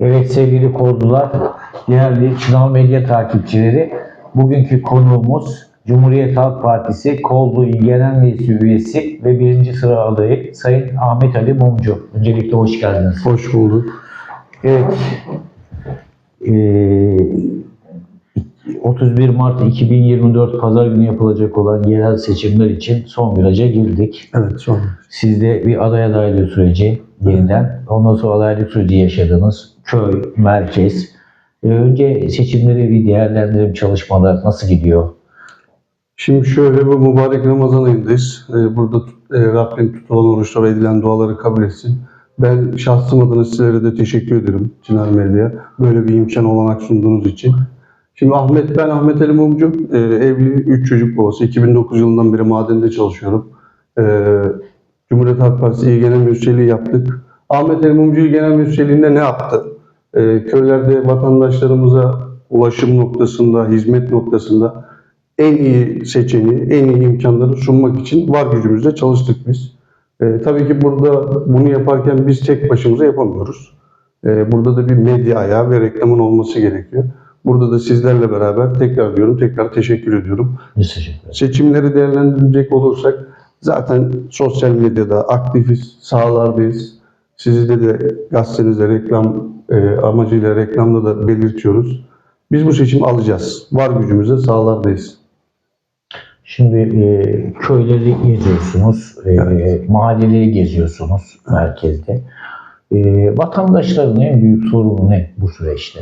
Evet sevgili konular, değerli Çınav Medya takipçileri, bugünkü konuğumuz Cumhuriyet Halk Partisi Koldu İl Genel Meclisi üyesi ve birinci sıra adayı Sayın Ahmet Ali Mumcu. Öncelikle hoş geldiniz. Hoş bulduk. Evet, ee, 31 Mart 2024 Pazar günü yapılacak olan yerel seçimler için son viraja girdik. Evet sonra. Sizde bir aday adaylığı süreci yeniden. Ondan sonra adaylık süreci yaşadınız. Köy, merkez. Ee, önce seçimleri bir değerlendirim çalışmalar nasıl gidiyor? Şimdi şöyle bu mübarek Ramazan ayındayız. Ee, burada e, Rabbim tutulan oruçlara edilen duaları kabul etsin. Ben şahsım adına sizlere de teşekkür ederim Çınar Medya. Böyle bir imkan olanak sunduğunuz için. Şimdi Ahmet, ben Ahmet Ali Mumcu. Evli, 3 çocuk babası. 2009 yılından beri madende çalışıyorum. Cumhuriyet Halk Partisi İl Genel Müdürlüğü yaptık. Ahmet Ali Mumcu İl Genel Müdürlüğü'nde ne yaptı? Ee, köylerde vatandaşlarımıza ulaşım noktasında, hizmet noktasında en iyi seçeneği, en iyi imkanları sunmak için var gücümüzle çalıştık biz. Ee, tabii ki burada bunu yaparken biz tek başımıza yapamıyoruz. Ee, burada da bir medya ayağı ve reklamın olması gerekiyor. Burada da sizlerle beraber tekrar diyorum, tekrar teşekkür ediyorum. Biz teşekkür ederiz. Seçimleri değerlendirecek olursak zaten sosyal medyada aktifiz, sahalardayız. Sizde de gazetenizde reklam e, amacıyla reklamda da belirtiyoruz. Biz bu seçimi alacağız. Var gücümüzle sahalardayız. Şimdi e, köyleri geziyorsunuz, e, mahalleleri geziyorsunuz merkezde. E, vatandaşların en büyük sorunu ne bu süreçte?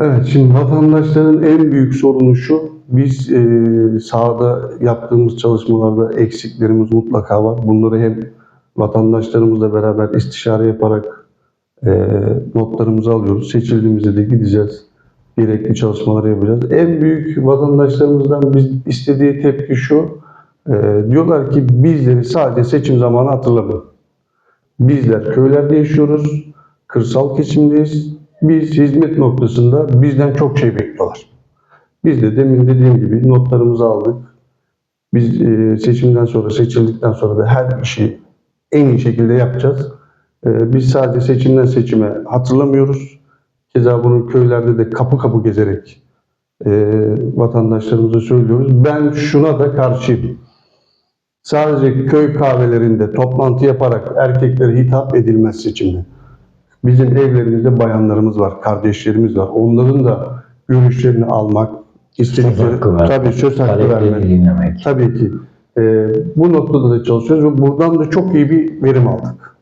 Evet, şimdi vatandaşların en büyük sorunu şu, biz e, sahada yaptığımız çalışmalarda eksiklerimiz mutlaka var. Bunları hem vatandaşlarımızla beraber istişare yaparak e, notlarımızı alıyoruz. Seçildiğimizde de gideceğiz. Gerekli çalışmaları yapacağız. En büyük vatandaşlarımızdan biz istediği tepki şu, e, diyorlar ki bizleri sadece seçim zamanı hatırlamayın. Bizler köylerde yaşıyoruz, kırsal kesimdeyiz. Biz hizmet noktasında bizden çok şey bekliyorlar. Biz de demin dediğim gibi notlarımızı aldık. Biz e, seçimden sonra, seçildikten sonra da her işi en iyi şekilde yapacağız. E, biz sadece seçimden seçime hatırlamıyoruz. Keza bunu köylerde de kapı kapı gezerek e, vatandaşlarımıza söylüyoruz. Ben şuna da karşıyım. Sadece köy kahvelerinde toplantı yaparak erkeklere hitap edilmez seçimde. Bizim evlerimizde bayanlarımız var, kardeşlerimiz var. Onların da görüşlerini almak, istedikleri tabii söz hakkı vermek. dinlemek. Tabii ki. Ee, bu noktada da çalışıyoruz ve buradan da çok iyi bir verim aldık.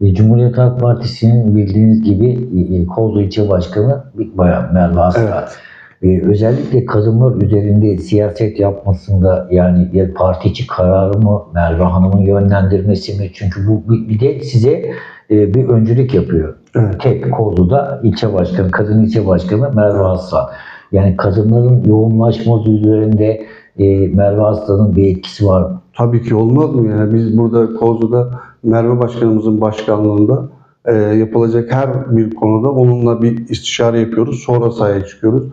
E, Cumhuriyet Halk Partisi'nin bildiğiniz gibi e, e, Koldu İlçe Başkanı bayan Merve Aslan. Evet. E, özellikle kadınlar üzerinde siyaset yapmasında yani ya parti içi kararı mı Merve Hanım'ın yönlendirmesi mi? Çünkü bu bir, de size e, bir öncülük yapıyor. Evet. Tek Koldu'da ilçe başkanı, kadın ilçe başkanı Merve Aslan. Yani kadınların yoğunlaşması üzerinde e, Merve Aslan'ın bir etkisi var mı? Tabii ki olmaz mı? Yani biz burada Kozlu'da Merve Başkanımızın başkanlığında e, yapılacak her bir konuda onunla bir istişare yapıyoruz. Sonra sahaya çıkıyoruz.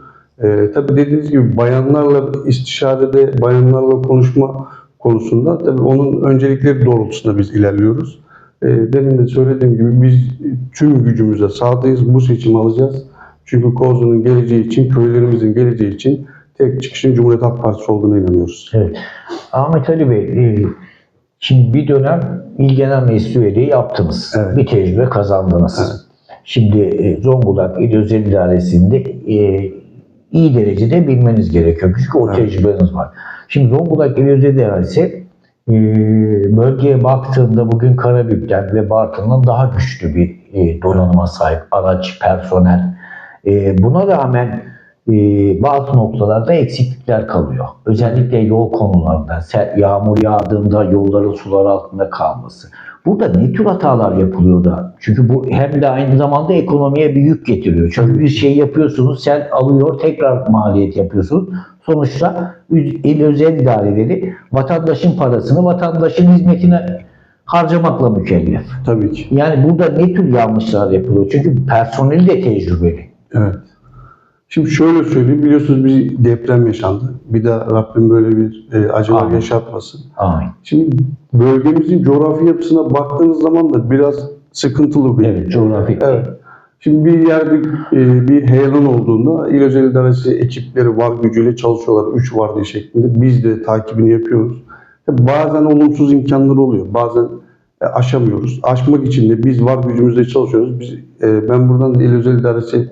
E, tabii dediğiniz gibi bayanlarla istişarede, bayanlarla konuşma konusunda tabii onun öncelikleri doğrultusunda biz ilerliyoruz. E, demin de söylediğim gibi biz tüm gücümüzle sahadayız. Bu seçimi alacağız. Çünkü Kozlu'nun geleceği için, köylerimizin geleceği için tek çıkışın Cumhuriyet Halk Partisi olduğuna inanıyoruz. Evet. Ahmet Ali Bey, e, şimdi bir dönem İl Genel Meclis üyeliği yaptınız. Evet. Bir tecrübe kazandınız. Evet. Şimdi e, Zonguldak İl Özel İdaresi'nde e, iyi derecede bilmeniz gerekiyor. Çünkü o Evet. tecrübeniz var. Şimdi Zonguldak İl Özel İdaresi e, bölgeye baktığında bugün Karabük'ten ve Bartın'dan daha güçlü bir e, donanıma sahip. Araç, personel. E, buna rağmen e, bazı noktalarda eksiklikler kalıyor. Özellikle yol konularında, yağmur yağdığında yolların sular altında kalması. Burada ne tür hatalar yapılıyor da? Çünkü bu hem de aynı zamanda ekonomiye bir yük getiriyor. Çünkü bir şey yapıyorsunuz, sel alıyor, tekrar maliyet yapıyorsunuz. Sonuçta il özel idareleri vatandaşın parasını vatandaşın hizmetine harcamakla mükellef. Tabii ki. Yani burada ne tür yanlışlar yapılıyor? Çünkü personeli de tecrübeli. Evet. Şimdi şöyle söyleyeyim. Biliyorsunuz bir deprem yaşandı. Bir daha Rabbim böyle bir e, acılar Amin. yaşatmasın. Aynen. Şimdi bölgemizin coğrafi yapısına baktığınız zaman da biraz sıkıntılı bir. Evet, coğrafi. Evet. Şimdi bir yerde e, bir heyelan olduğunda İl Özel İdaresi ekipleri var gücüyle çalışıyorlar. Üç var diye şeklinde. Biz de takibini yapıyoruz. Tabii Bazen olumsuz imkanlar oluyor. Bazen e, aşamıyoruz. Aşmak için de biz var gücümüzle çalışıyoruz. Biz, e, ben buradan da İl Özel İdaresi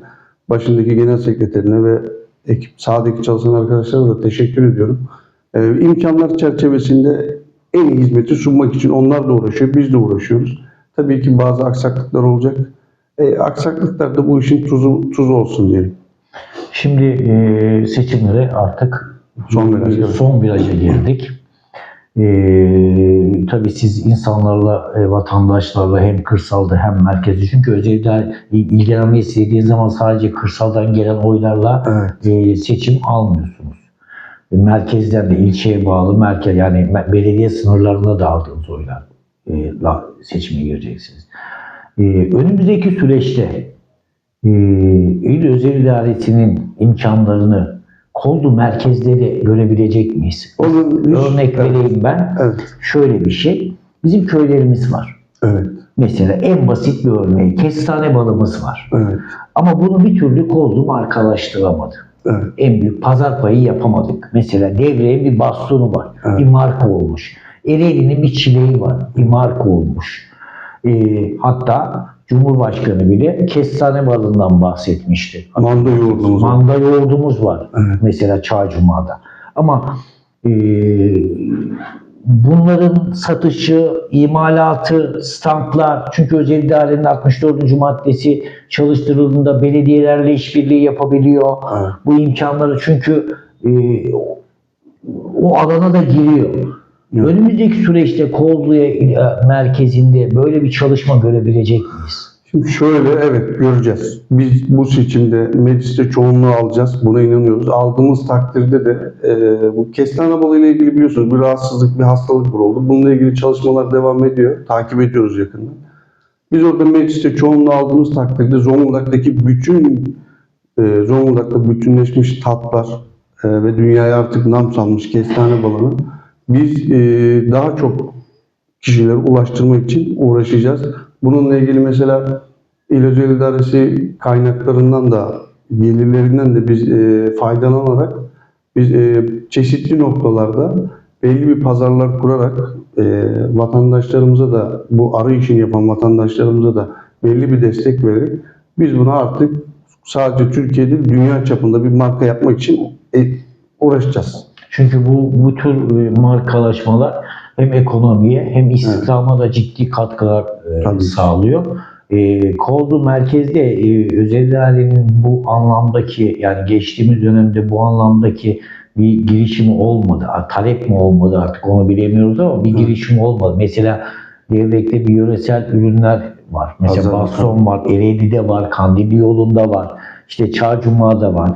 başındaki genel sekreterine ve ekip sahadaki çalışan arkadaşlara da teşekkür ediyorum. E, imkanlar çerçevesinde en iyi hizmeti sunmak için onlar da uğraşıyor. Biz de uğraşıyoruz. Tabii ki bazı aksaklıklar olacak. E, aksaklıklar da bu işin tuzu, tuzu olsun diyelim. Şimdi e, seçimlere artık Son viraj, evet. son viraja girdik. E, tabii siz insanlarla, e, vatandaşlarla hem kırsalda hem merkezde çünkü özellikle ilgilenmeyi istediğiniz zaman sadece kırsaldan gelen oylarla Evet. e, seçim almıyorsunuz. E, Merkezden de ilçeye bağlı merkez yani belediye sınırlarında da aldığınız oylarla seçime gireceksiniz. E, önümüzdeki süreçte e, İl Özel İdaresi'nin imkanlarını koldu merkezleri görebilecek miyiz? Onun Örnek evet. vereyim ben. Evet. Şöyle bir şey. Bizim köylerimiz var. Evet. Mesela en basit bir örneği kestane balımız var. Evet. Ama bunu bir türlü koldu markalaştıramadı. Evet. En büyük pazar payı yapamadık. Mesela devrenin bir bastonu var. Evet. Bir marka olmuş. Ereğli'nin bir çileği var. Bir marka olmuş. Ee, hatta Cumhurbaşkanı bile kestane balından bahsetmişti. Manda yoğurdumuz var. Manda yoğurdumuz var. Evet. Mesela Çağ Cuma'da. Ama e, bunların satışı, imalatı, standlar çünkü özel idarenin 64. maddesi çalıştırıldığında belediyelerle işbirliği yapabiliyor. Evet. Bu imkanları çünkü e, o alana da giriyor. Evet. Önümüzdeki süreçte Kollu'ya e, merkezinde böyle bir çalışma görebilecek miyiz? Şimdi şöyle evet göreceğiz. Biz bu seçimde mecliste çoğunluğu alacağız. Buna inanıyoruz. Aldığımız takdirde de e, bu kestane balı ile ilgili biliyorsunuz bir rahatsızlık, bir hastalık oldu. Bununla ilgili çalışmalar devam ediyor. Takip ediyoruz yakından. Biz orada mecliste çoğunluğu aldığımız takdirde Zonguldak'taki bütün e, Zonguldak'ta bütünleşmiş tatlar e, ve dünyaya artık nam salmış kestane balını biz e, daha çok kişilere ulaştırmak için uğraşacağız. Bununla ilgili mesela İl İdaresi kaynaklarından da gelirlerinden de biz e, faydalanarak biz e, çeşitli noktalarda belli bir pazarlar kurarak e, vatandaşlarımıza da bu arı işini yapan vatandaşlarımıza da belli bir destek vererek biz buna artık sadece Türkiye değil dünya çapında bir marka yapmak için e, uğraşacağız. Çünkü bu bu tür e, markalaşmalar hem ekonomiye hem istihdama da ciddi katkılar e, Tabii sağlıyor. E, Koldu merkezde e, özel idarenin bu anlamdaki yani geçtiğimiz dönemde bu anlamdaki bir girişimi olmadı. Talep mi olmadı artık onu bilemiyoruz ama bir girişim olmadı. Mesela Devrek'te bir yöresel ürünler var. Mesela. Baston var, Ereğli'de var, Kandilli yolunda var. İşte Çağcuma'da var.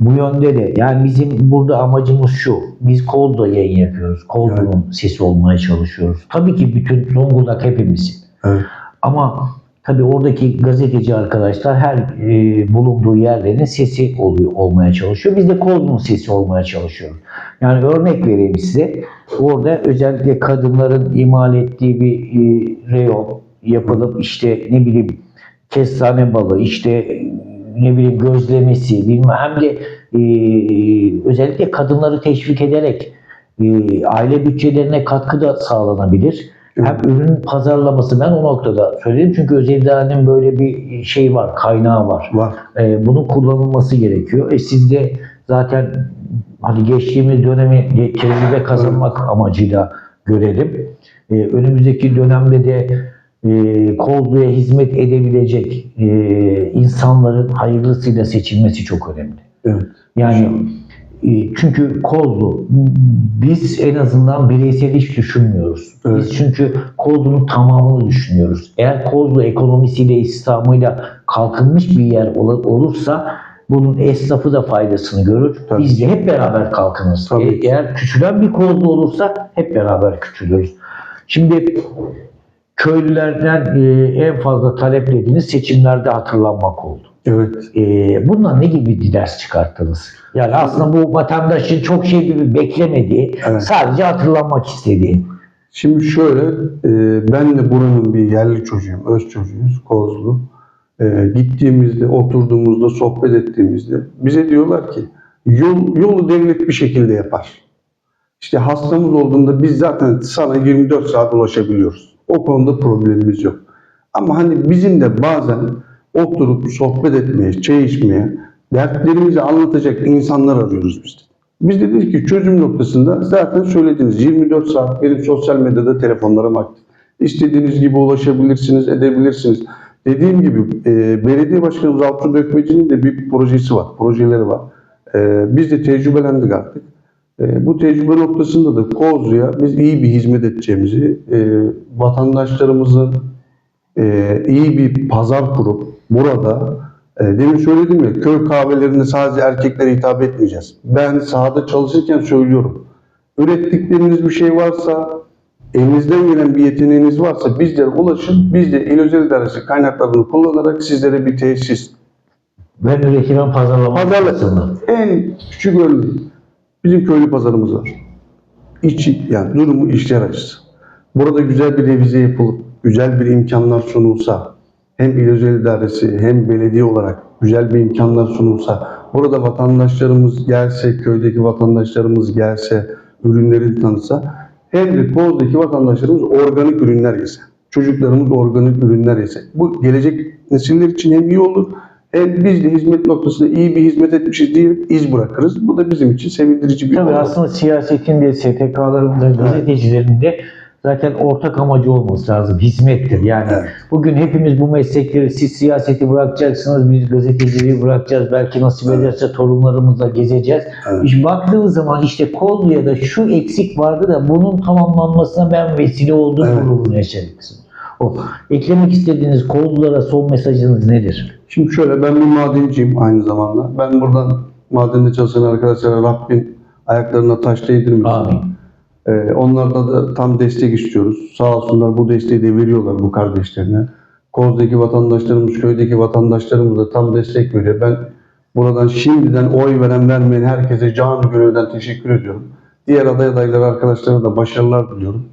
Bu yönde de yani bizim burada amacımız şu. Biz Kolda yayın yapıyoruz. Kolda'nın sesi olmaya çalışıyoruz. Tabii ki bütün Zonguldak hepimizin. Evet. Ama tabii oradaki gazeteci arkadaşlar her e, bulunduğu yerlerin sesi oluyor olmaya çalışıyor. Biz de Kolda'nın sesi olmaya çalışıyoruz. Yani örnek vereyim size. Orada özellikle kadınların imal ettiği bir e, reyon yapılıp işte ne bileyim kestane balı, işte ne bileyim gözlemesi, bilmem hem de e, özellikle kadınları teşvik ederek e, aile bütçelerine katkı da sağlanabilir. Hem ürün pazarlaması ben o noktada söyledim çünkü özel idarenin böyle bir şey var, kaynağı var. Var. E, bunun kullanılması gerekiyor. E siz de zaten hani geçtiğimiz dönemi tecrübe kazanmak amacıyla görelim. E, önümüzdeki dönemde de e, Kollu'ya hizmet edebilecek e, insanların hayırlısıyla seçilmesi çok önemli. Evet. Yani e, çünkü Kollu biz en azından bireysel hiç düşünmüyoruz. Evet. Biz çünkü Kollu'nun tamamını düşünüyoruz. Eğer Kollu ekonomisiyle, İslam'ıyla kalkınmış bir yer ol- olursa bunun esnafı da faydasını görür. Tabii. Biz de hep beraber kalkınırız. Tabii E, eğer küçülen bir Kollu olursa hep beraber küçülürüz. Şimdi köylülerden e, en fazla taleplediğiniz seçimlerde hatırlanmak oldu. Evet. Ee, bundan ne gibi bir ders çıkarttınız? Yani aslında bu vatandaşın çok şey gibi beklemediği, Evet. sadece hatırlanmak istediği. Şimdi şöyle, e, ben de buranın bir yerli çocuğuyum, öz çocuğuyuz, Kozlu. e, gittiğimizde, oturduğumuzda, sohbet ettiğimizde bize diyorlar ki yol, yolu devlet bir şekilde yapar. İşte hastamız olduğunda biz zaten sana 24 saat ulaşabiliyoruz. O konuda problemimiz yok. Ama hani bizim de bazen oturup sohbet etmeye, çay içmeye, dertlerimizi anlatacak insanlar arıyoruz biz de. Biz de dedik ki çözüm noktasında zaten söylediniz 24 saat benim sosyal medyada telefonlarım aktif. İstediğiniz gibi ulaşabilirsiniz, edebilirsiniz. Dediğim gibi e, belediye başkanımız Altuğ Dökmeci'nin de bir projesi var, projeleri var. E, biz de tecrübelendik artık. E, bu tecrübe noktasında da Kozlu'ya biz iyi bir hizmet edeceğimizi, e, vatandaşlarımızın e, iyi bir pazar kurup burada e, demin söyledim ya köy kahvelerinde sadece erkeklere hitap etmeyeceğiz. Ben sahada çalışırken söylüyorum. Ürettikleriniz bir şey varsa elinizden gelen bir yeteneğiniz varsa bizlere ulaşın. Biz de il özel idaresi kaynaklarını kullanarak sizlere bir tesis Ben üretilen pazarlama Pazarlık. noktasında. En küçük örneği. Bizim köylü pazarımız var. İçi, yani durumu işler açısı. Burada güzel bir revize yapılıp, güzel bir imkanlar sunulsa, hem il özel idaresi hem belediye olarak güzel bir imkanlar sunulsa, burada vatandaşlarımız gelse, köydeki vatandaşlarımız gelse, ürünlerini tanısa, hem de Koz'daki vatandaşlarımız organik ürünler yese. Çocuklarımız organik ürünler yese. Bu gelecek nesiller için hem iyi olur, hem biz de hizmet noktasında iyi bir hizmet etmişiz diye iz bırakırız. Bu da bizim için sevindirici bir Tabii olay. aslında siyasetin de, STK'ların da, gazetecilerin de zaten ortak amacı olması lazım. Hizmettir. Yani Evet. bugün hepimiz bu meslekleri siz siyaseti bırakacaksınız, biz gazeteciliği bırakacağız. Belki nasip Evet. ederse torunlarımızla gezeceğiz. Evet. İşte baktığımız zaman işte Kozlu'ya da şu eksik vardı da bunun tamamlanmasına ben vesile oldum Evet. gururunu yaşayacaksın. O. Eklemek istediğiniz Kozlulara son mesajınız nedir? Şimdi şöyle ben bir madenciyim aynı zamanda. Ben buradan madende çalışan arkadaşlara Rabbim ayaklarına taş değdirmesin. Amin. Ee, onlarda da tam destek istiyoruz. Sağ olsunlar bu desteği de veriyorlar bu kardeşlerine. Koz'daki vatandaşlarımız, köydeki vatandaşlarımız da tam destek veriyor. Ben buradan şimdiden oy veren vermeyen herkese canı gönülden teşekkür ediyorum. Diğer aday adayları arkadaşlara da başarılar diliyorum.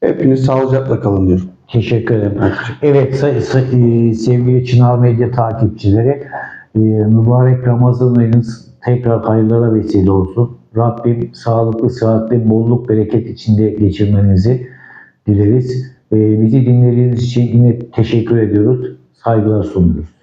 Hepiniz sağlıcakla kalın diyorum. Teşekkür ederim. Evet e, sevgili Çınar Medya takipçileri e, mübarek Ramazan ayınız tekrar hayırlara vesile olsun. Rabbim sağlıklı, sıhhatli, bolluk, bereket içinde geçirmenizi dileriz. E, bizi dinlediğiniz için yine teşekkür ediyoruz. Saygılar sunuyoruz.